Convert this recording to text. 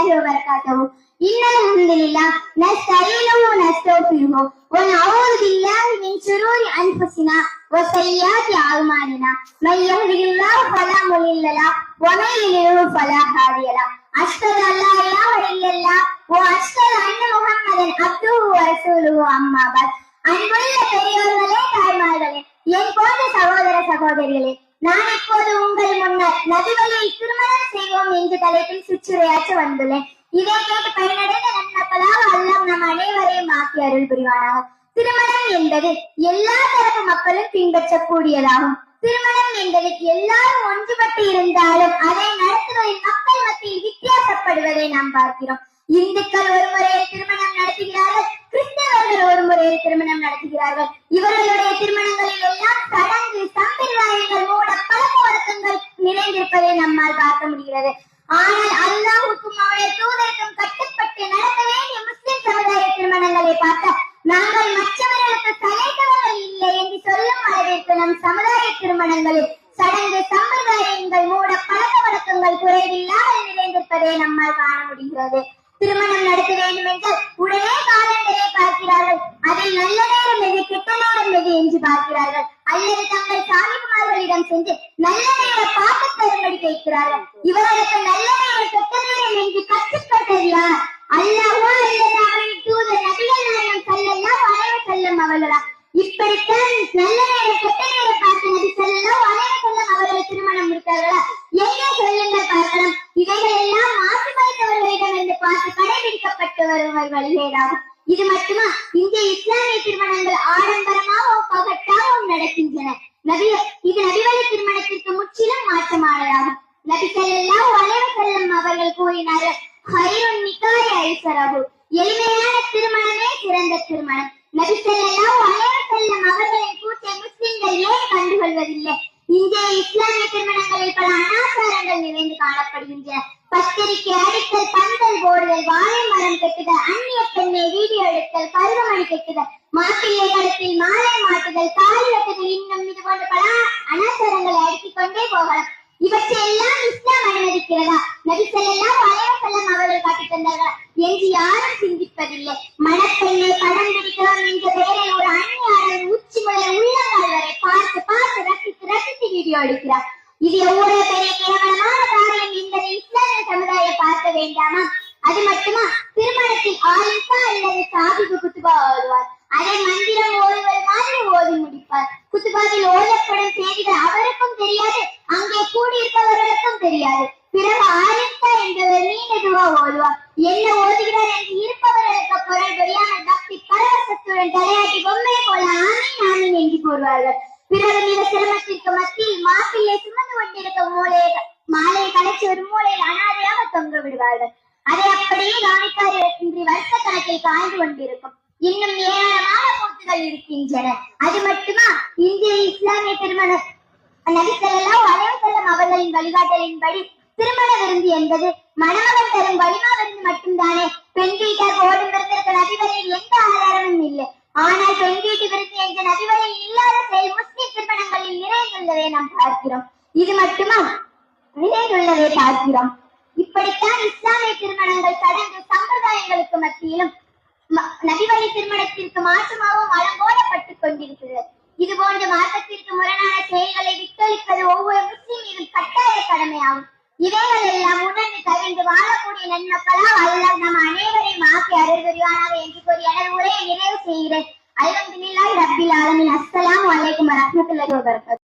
الله وبركاته إن الحمد لله نستعينه ونستغفره ونعوذ بالله من شرور أنفسنا وسيئات أعمالنا من يهده الله فلا مضل له ومن يضلل فلا هادي له أشهد أن لا إله إلا الله وأشهد أن محمدا عبده ورسوله أما بعد அன்புள்ள பெரியோர்களே தாய்மார்களே என் போன்ற சகோதர சகோதரிகளே நான் இப்போது உங்கள் முன்னர் திருமணம் செய்வோம் என்ற தலைப்பில் சுற்றுரையாற்ற வந்துள்ளேன். இதை கேட்டு பயனடைந்த நன்மக்களாக அல்லாம் நம் அனைவரையும் ஆக்கி அருள் புரிவானாக. திருமணம் என்பது எல்லா தரப்பு மக்களும் பின்பற்றக்கூடியதாகும். திருமணம் என்பது எல்லாரும் ஒன்றுபட்டு இருந்தாலும் அதை நடத்துவதில் மக்கள் மத்தியில் வித்தியாசப்படுவதை நாம் பார்க்கிறோம். இந்துக்கள் ஒரு முறையில் திருமணம் நடத்துகிறார்கள் கிறிஸ்தவர்கள் ஒரு முறையில் திருமணம் நடத்துகிறார்கள். இவர்களுடைய திருமணங்களில் எல்லாம் சடங்கு சம்பிரதாயங்கள் மூட பழக்க வழக்கங்கள் நிறைந்திருப்பதை நம்மால் பார்க்க ஆனால் அல்லாஹுக்கும் அவருடைய தூதருக்கும் கட்டுப்பட்டு நடத்த வேண்டிய முஸ்லிம் சமுதாய திருமணங்களை பார்க்க நாங்கள் மற்றவர்களுக்கு தலைத்தவர்கள் இல்லை என்று சொல்லும் அளவிற்கு நம் சமுதாய திருமணங்களில் சடங்கு சம்பிரதாயங்கள் மூட பழக்க வழக்கங்கள் குறைவில்லாமல் நிறைந்திருப்பதை நம்மால் காண முடிகிறது. திருமணம் நடத்த வேண்டும் நல்ல பார்த்து தரும்படி கேட்கிறார்கள் இவர்களுக்கு நல்ல கெட்ட நேரம் என்று அல்லாஹோ அல்லது அவரின் தூதர் நபிகள் நாயகம் செல்லலாம் செல்லும் அவர்களா? இப்படித்தான் நல்ல கெட்ட பார்த்து நபி செல்லலாம் செல்லும் திருமணம் முடித்தார்களா? என்ன சொல்லுங்கள் பார்க்கலாம். இவைகள் எல்லாம் மாசுபடுத்தவர்களிடம் இருந்து பார்த்து கடைபிடிக்கப்பட்டு வரும் வழிகேடாகும் இது மட்டுமா? இந்திய இஸ்லாமிய திருமணங்கள் ஆடம்பரமாகவும் பகட்டாகவும் நடக்கின்றன. நபி இது நபிவழி திருமணத்திற்கு முற்றிலும் மாற்றமானதாகும். நபி ஸல்லல்லாஹு அலைஹி வஸல்லம் அவர்கள் கூறினார்கள் ஹைருன் நிக்காய் ஐசரஹு. எளிமையான திருமணமே சிறந்த திருமணம். நபி ஸல்லல்லாஹு அலைஹி வஸல்லம் அவர்களின் கூட்டை முஸ்லிம்கள் ஏன் கண்டுகொள்வதில்லை? இந்திய இஸ்லாமிய திருமணங்களில் பல அனாச்சாரங்கள் நிறைந்து காணப்படுகின்றன. பருவமணி மாப்பிள்ளை களத்தில் மாலை மாட்டுதல் தாலி வெட்டுதல் இன்னும் இது போன்ற பல அனாச்சாரங்களை அடுக்கிக் கொண்டே போகலாம். இவற்றையெல்லாம் இஸ்லாம் அனுமதிக்கிறதா? நபி ஸல்லல்லாஹு அலைஹி வஸல்லம் அவர்கள் காட்டி தந்தார்களா? என்று யாரும் சிந்திப்பதில்லை. மணப்பெண்ணை படம் பிடிக்கிறோம் என்ற பெயரில் ஒரு அந்நியாளர் உச்சி முதல் உள்ளங்கால் வரை பார்த்து பார்த்து ரசித்து ரசித்து வீடியோ எடுக்கிறார். இது எவ்வளவு பெரிய கேவலமான காரியம் என்பதை இஸ்லாமிய சமுதாயம் பார்க்க வேண்டாமா? அது மட்டுமா? திருமணத்தில் ஆயிஷா அல்லது சாபிபு குத்துபா ஓடுவார்? அதை மந்திரம் ஓதுவது மாதிரி ஓடி முடிப்பார். குத்துபாவில் ஓதப்படும் செய்திகள் அவருக்கும் தெரியாது அங்கே கூடியிருப்பவர்களுக்கும் தெரியாது. பிறகு ஆயிஷா என்பவர் நீண்டதுவா ஓடுவார் என்ன ஓதுகிறார் என்று இருப்பவர்களுக்கு பொருள் தெரியாமல் பக்தி பரவசத்துடன் தலையாட்டி பொம்மை போல ஆமீன் ஆமீன் என்று கூறுவார்கள். பிறகு நில சிரமத்திற்கு மத்தியில் மாப்பிள்ளை சுமந்து கொண்டிருக்கும் மூலையை மாலையை கலைச்சு ஒரு மூலையில் அனாதையாக தொங்க விடுவார்கள். அதை அப்படியே கவனிக்காது இன்று வருஷ கணக்கில் காய்ந்து கொண்டிருக்கும். இன்னும் ஏராளமான கூத்துகள் இருக்கின்றன. அது மட்டுமா? இந்திய இஸ்லாமிய திருமண நபிசல்லாம் வளைவு செல்லும் அவர்களின் வழிகாட்டலின்படி திருமண விருந்து என்பது மணமகன் தரும் வலிமா விருந்து மட்டும்தானே? பெண் வீட்டார் போடும் விருந்திற்கு நபிவரையில் எந்த ஆதாரமும் இல்லை. ஆனால் பெண் வீட்டு விருந்து என்ற நபிவரையில் இல்லாத செயல் முஸ்லிம் திருமணங்களில் நிறைந்துள்ளதை நாம் பார்க்கிறோம். இது மட்டுமா? நிறைந்துள்ளதை பார்க்கிறோம். இப்படித்தான் இஸ்லாமிய திருமணங்கள் கடந்து சம்பிரதாயங்களுக்கு மத்தியிலும் நபிவழி திருமணத்திற்கு மாற்றமாகவும் அலங்கோலப்பட்டுக் கொண்டிருக்கிறது. இது போன்ற மாற்றத்திற்கு முரணான செயல்களை விட்டொழிப்பது ஒவ்வொரு முஸ்லிம் மீதும் கட்டாய கடமையாகும். இவைகள் எல்லாம் உணர்ந்து தவிர்த்து வாழக்கூடிய நன்மக்களால் அல்லாஹ் நம் அனைவரையும் ஆக்கி அருள் என்று கூறி எனது உரையை நிறைவு செய்கிறேன். அல்ஹம்துலில்லாஹி ரப்பில் ஆலமீன். அஸ்ஸலாமு அலைக்கும் வரஹ்மத்துல்லாஹி வபரகாத்துஹு